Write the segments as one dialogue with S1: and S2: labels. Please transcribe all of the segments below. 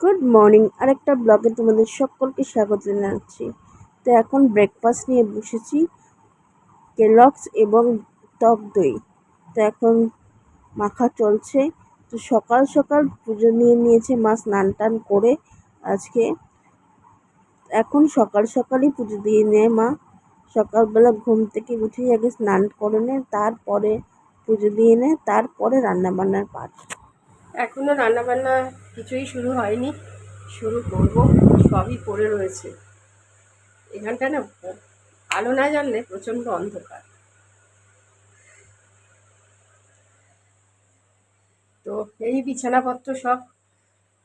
S1: Good morning আরেকটা ব্লগে তোমাদের সকলকে স্বাগত জানাচ্ছি। তো এখন ব্রেকফাস্ট নিয়ে বসেছি কেলক্স এবং টক দই। তো এখন মাখা চলছে। তো সকাল সকাল পুজো নিয়ে নিয়েছে মা স্নান টান করে আজকে। এখন সকাল সকালই পুজো দিয়ে নেয় মা। সকালবেলা ঘুম থেকে উঠেই আগে স্নান করে নেয়, তারপরে পুজো দিয়ে নেয়, তারপরে রান্নাবান্নার পাঠ।
S2: এখনও রান্নাবান্না কিছুই শুরু হয়নি। শুরু করব, সবই পড়ে রয়েছে। এখানটা না আলো না জানলে প্রচণ্ড অন্ধকার। তো এই বিছানাপত্র সব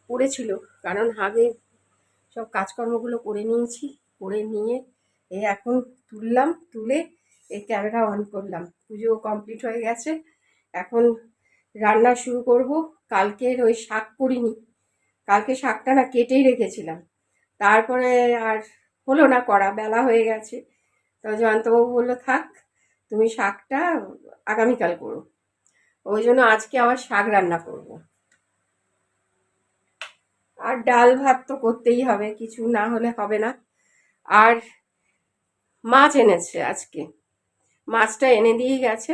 S2: পড়েছিল, কারণ আগে সব কাজকর্মগুলো করে নিয়েছি, করে নিয়ে এ এখন তুললাম, তুলে এই ক্যামেরা অন করলাম। পুজো কমপ্লিট হয়ে গেছে, এখন রান্না শুরু করব। কালকের ওই শাক করিনি কালকে শাকটা না কেটেই রেখেছিলাম। তারপরে আর হলো না করা, বেলা হয়ে গেছে। তো জয়ন্তবাবু বলল, থাক, তুমি শাকটা আগামীকাল করো। ওই জন্য আজকে আবার শাক রান্না করব। আর ডাল ভাত তো করতেই হবে, কিছু না হলে হবে না। আর মাছ এনেছে আজকে। মাছটা এনে দিয়ে গেছে।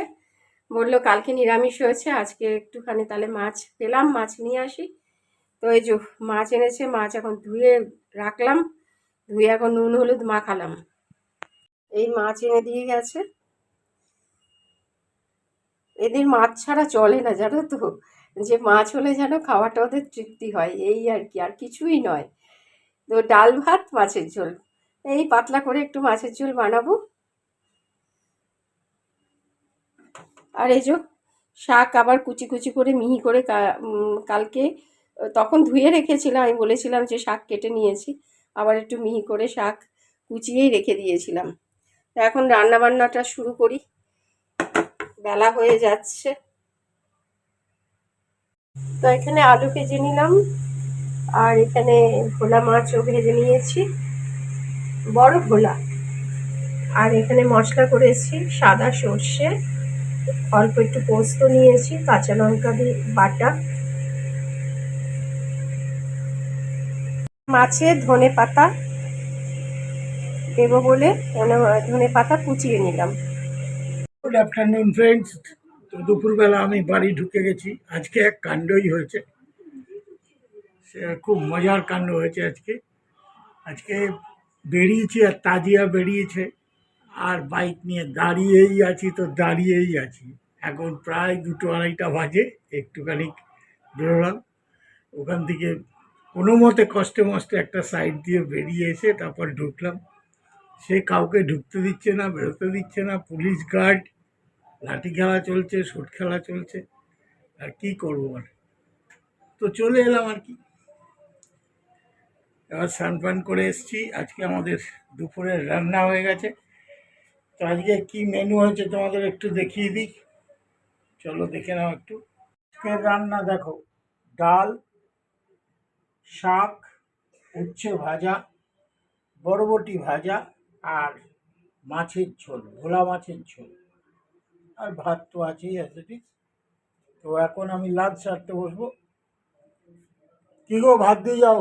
S2: বলল, কালকে নিরামিষ হয়েছে আজকে একটুখানি তাহলে মাছ পেলাম, মাছ নিয়ে আসি। তো এই যে মাছ এনেছে, মাছ এখন ধুয়ে রাখলাম, ধুয়ে এখন নুন, হলুদ মাখালাম। এই মাছ এনে দিয়ে গেছে। এদের মাছ ছাড়া চলে না, জানো তো? যে মাছ হলে যেন খাওয়াটা ওদের তৃপ্তি হয়, এই আর কি, আর কিছুই নয়। তো ডাল ভাত, মাছের ঝোল। এই পাতলা করে একটু মাছের ঝোল বানাবো। আর এই যে শাক আবার কুচি কুচি করে মিহি করে কালকে তখন ধুয়ে রেখেছিলাম। আমি বলেছিলাম যে শাক কেটে নিয়েছি। আবার একটু মিহি করে শাক কুচিয়েই রেখে দিয়েছিলাম। এখন রান্না বান্নাটা শুরু করি। বেলা হয়ে যাচ্ছে। তো এখানে আলু ভেজে নিলাম। আর এখানে ভোলা মাছও ভেজে নিয়েছি। বড় ভোলা। আর এখানে মশলা করেছি সাদা সর্ষে। অল্প একটু পোস্ত নিয়েছি, কাঁচা লঙ্কা দিয়ে বাটা। মাছে ধনে পাতা দেবো বলে ধনে পাতা কুচিয়ে নিলাম।
S3: গুড আফটারনুন ফ্রেন্ডস তো দুপুরবেলা আমি বাড়ি ঢুকে গেছি। আজকে এক কাণ্ডই হয়েছে। সে খুব মজার কাণ্ড হয়েছে আজকে। আজকে বেরিয়েছি আর তাজিয়া বেরিয়েছে। আর বাইক নিয়ে দাঁড়িয়েই আছি, তো দাঁড়িয়েই আছি। এখন প্রায় দুটো আড়াইটা বাজে, একটুখানি বেরোলাম। ওখান থেকে কোনো মতে কষ্টে মষ্টে একটা সাইড দিয়ে বেরিয়ে এসে তারপর ঢুকলাম। সে কাউকে ঢুকতে দিচ্ছে না, বেরোতে দিচ্ছে না, পুলিশ গার্ড, লাঠি খেলা চলছে, শুট খেলা চলছে, আর কি করব আর তো চলে এলাম আর কি। এবার স্নান করে এসছি, আজকে আমাদের দুপুরের রান্না হয়ে গেছে। তো আজকে কী মেনু হয়েছে তোমাদের একটু দেখিয়ে দিই। চলো দেখে নাও একটু। আজকের রান্না দেখো, ডাল, শাক, উচ্ছে ভাজা, বরবটি ভাজা আর মাছের ঝোল, ভোলা মাছের ঝোল। আর ভাত তো আছেই অ্যাথলেটিক্স তো এখন আমি লাঞ্চ সারতে বসবো। কি গো, ভাত দিয়ে যাও।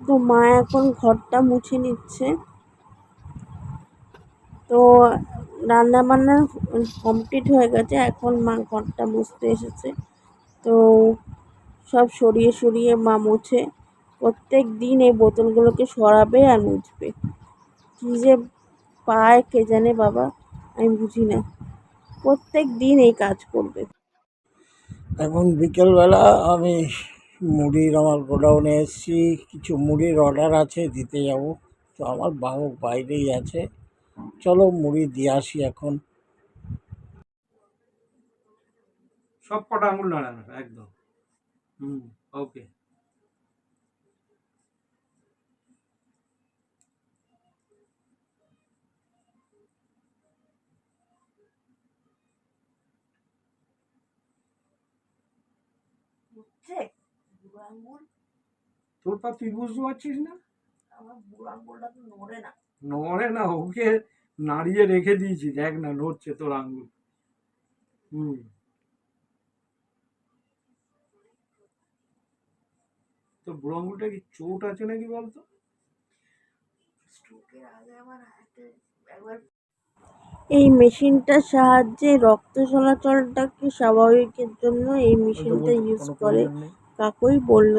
S1: তো মা এখন ঘরটা মুছে নিচ্ছে। তো রান্না বান্না কমপ্লিট হয়ে গেছে, এখন মা ঘরটা মুছতে এসেছে। তো সব সরিয়ে সরিয়ে মা মুছে, প্রত্যেক দিন এই বোতলগুলোকে সরাবে আর মুছবে। কী যে পায় কে জানে বাবা, আমি বুঝি না। প্রত্যেক দিন এই কাজ করবে।
S3: এখন বিকেলবেলা আমি মুড়ির আমার গোডাউনে এসেছি, কিছু মুড়ির অর্ডার আছে, দিতে যাব। তো আমার বাহক বাইরেই আছে। চলো মুড়ি দিয়ে আসি এখন।
S4: সব কটা আঙুল নাড়ানো, একদম। হুম ওকে তোর পা তুই বুঝতে পারছিস না? নড়ে না। ওকে নাড়িয়ে রেখে দিয়েছি দেখ না নড়ছে তোর আঙ্গুল। হুম। তো বুড়ো আঙুলটা কি চোট আছে নাকি বলতো?
S2: স্ট্রোকের আগে আমার হাতে একবার
S1: এই মেশিনটার সাহায্যে রক্ত চলাচলটাকে স্বাভাবিকের জন্য এই মেশিনটা ইউজ করে? কাকুই বলল,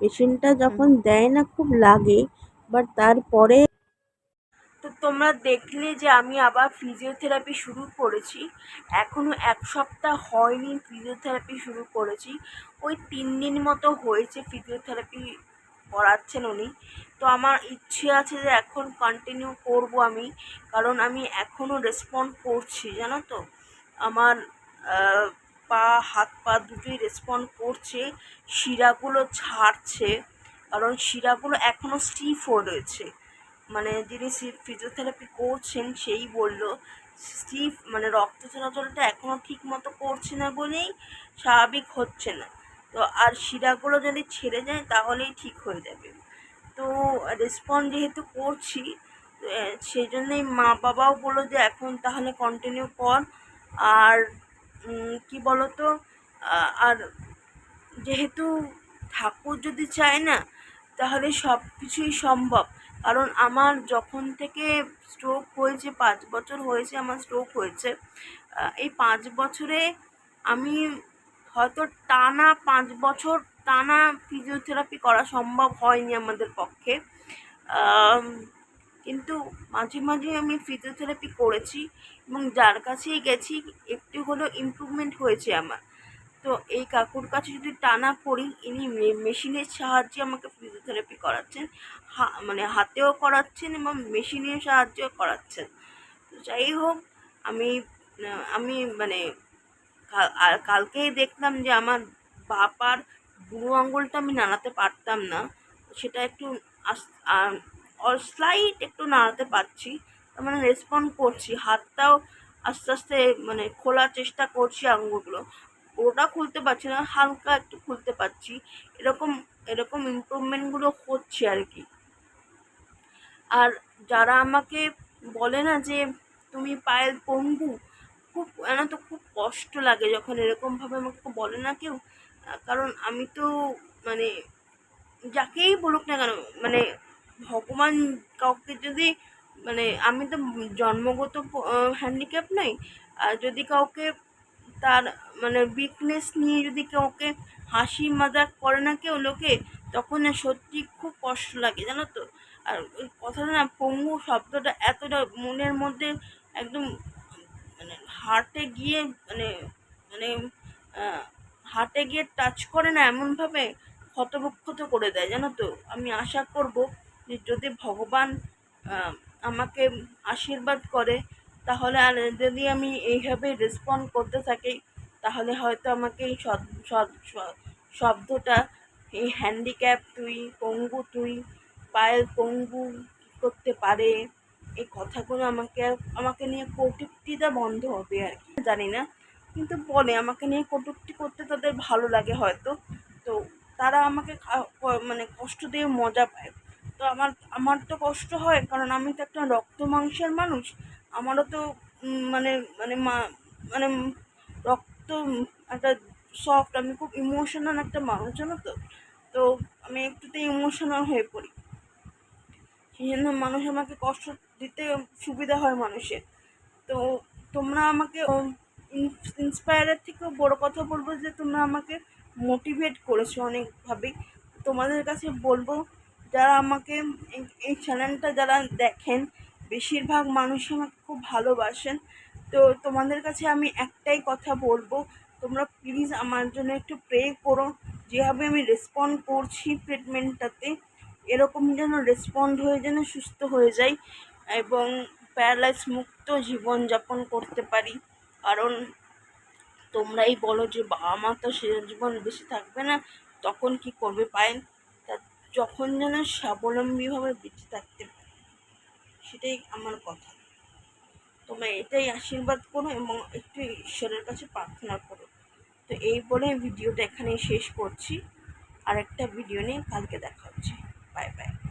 S1: মেশিনটা যখন দেয় না খুব লাগে বাট তারপরে তো তোমরা দেখলে যে আমি আবার ফিজিওথেরাপি শুরু করেছি। এখনও এক সপ্তাহ হয়নি ফিজিওথেরাপি শুরু করেছি। ওই তিন দিন মতো হয়েছে ফিজিওথেরাপি করাচ্ছেন উনি। তো আমার ইচ্ছে আছে যে এখন কন্টিনিউ করব আমি, কারণ আমি এখনও রেসপন্ড করছি, জানো তো? আমার পা, হাত পা দুটোই রেসপন্ড করছে, শিরাগুলো ছাড়ছে, কারণ শিরাগুলো এখনও স্টিফ হয়ে রয়েছে। মানে যিনি ফিজিওথেরাপি করছেন সেই বলল স্টিফ মানে রক্ত চলাচলটা এখনও ঠিক মতো করছে না বলেই স্বাভাবিক হচ্ছে না। তো আর শিরাগুলো যদি ছেড়ে যায় তাহলেই ঠিক হয়ে যাবে। তো রেসপন্ড যেহেতু করছি সেই জন্যই মা বাবাও বলল যে এখন তাহলে কন্টিনিউ কর। আর কি বলতো? আর যেহেতু ঠাকুর যদি চায় না, তাহলে সব কিছুই সম্ভব। কারণ আমার যখন থেকে স্ট্রোক হয়েছে, পাঁচ বছর হয়েছে, আমার স্ট্রোক হয়েছে এই পাঁচ বছরে আমি হয়তো টানা পাঁচ বছর টানা ফিজিওথেরাপি করা সম্ভব হয়নি আমাদের পক্ষে। কিন্তু মাঝে মাঝে আমি ফিজিওথেরাপি করেছি এবং যার কাছেই গেছি একটু হলেও ইমপ্রুভমেন্ট হয়েছে আমার। তো এই কাকুর কাছে যদি টানা করি ইনি মেশিনের সাহায্যে আমাকে ফিজিওথেরাপি করাচ্ছেন, হা মানে হাতেও করাচ্ছেন এবং মেশিনের সাহায্যেও করাচ্ছেন। তো যাই হোক, আমি আমি মানে আর কালকেই দেখলাম যে আমার বাপার বুড়ো আঙুলটা আমি নাড়াতে পারতাম না। সেটা একটু স্লাইট একটু নাড়াতে পারছি, তার মানে রেসপন্ড করছি। হাতটাও আস্তে আস্তে মানে খোলার চেষ্টা করছি আঙুলগুলো পুরোটা খুলতে পারছি না, হালকা একটু খুলতে পারছি। এরকম এরকম ইমপ্রুভমেন্টগুলো হচ্ছে আর কি। আর যারা আমাকে বলে না যে তুমি পায়ের পঙ্গু, খুব, আমার তো খুব কষ্ট লাগে যখন এরকমভাবে আমাকে বলে না কেউ। কারণ আমি তো মানে যাকেই বলুক না কেন মানে ভগবান কাউকে যদি মানে আমি তো জন্মগত হ্যান্ডিক্যাপ নই, আর যদি কাউকে তার মানে উইকনেস নিয়ে যদি কাউকে হাসি মজাক করে না কেউ লোকে, তখন সত্যি খুব কষ্ট লাগে, জানো তো? আর ওই কথাটা না পঙ্গু শব্দটা এতটা মনের মধ্যে একদম মানে হার্টে গিয়ে মানে মানে হার্টে গিয়ে টাচ করে না এমনভাবে ক্ষতবক্ষত করে দেয়, জানো তো? আমি আশা করব যে যদি ভগবান আমাকে আশীর্বাদ করে, তাহলে আর যদি আমি এইভাবে রেসপন্ড করতে থাকি, তাহলে হয়তো আমাকে এই শব্দটা, এই হ্যান্ডিক্যাপ তুই, পঙ্গু তুই, পায়ের পঙ্গু করতে পারে, এই কথাগুলো আমাকে আমাকে নিয়ে কটূক্তিটা বন্ধ হবে আর কি। জানি না, কিন্তু বলে আমাকে নিয়ে কটূক্তি করতে তাদের ভালো লাগে হয়তো। তো তারা আমাকে মানে কষ্ট দিয়ে মজা পায়। তো আমার আমার তো কষ্ট হয়, কারণ আমি তো একটা রক্ত মাংসের মানুষ। আমারও তো মানে মানে মা মানে রক্ত একটা সফট আমি খুব ইমোশনাল একটা মানুষ, জানো তো? তো আমি একটুতে ইমোশনাল হয়ে পড়ি। সেই জন্য মানুষ আমাকে কষ্ট দিতে সুবিধা হয় মানুষের। তো তোমরা আমাকে ইন্সপায়ারের থেকেও বড় কথা বলব যে তোমরা আমাকে মোটিভেট করেছ অনেকভাবেই। তোমাদের কাছে বলব যারা আমাকে এই- চ্যানেলটা যারা দেখেন, বেশিরভাগ মানুষই আমাকে খুব ভালোবাসেন। তো তোমাদের কাছে আমি একটাই কথা বলব, তোমরা প্লিজ আমার জন্য একটু প্রে করো। যেভাবে আমি রেসপন্ড করছি ট্রিটমেন্টটাতে এরকম যেন রেসপন্ড হয়ে যেন সুস্থ হয়ে যাই এবং প্যারালাইজ মুক্ত জীবনযাপন করতে পারি। কারণ তোমরাই বলো যে বাবা মা তো সে জীবন বেশি থাকবে না, তখন কি করবে পায়েন তা যখন যেন স্বাবলম্বীভাবে বেঁচে থাকতে পারে, সেটাই আমার কথা। তোমরা এটাই আশীর্বাদ করো এবং একটু ঈশ্বরের কাছে প্রার্থনা করো। তো এই বলে ভিডিওটা এখানেই শেষ করছি। আর একটা ভিডিও নিয়ে কালকে দেখা হচ্ছে। Bye bye.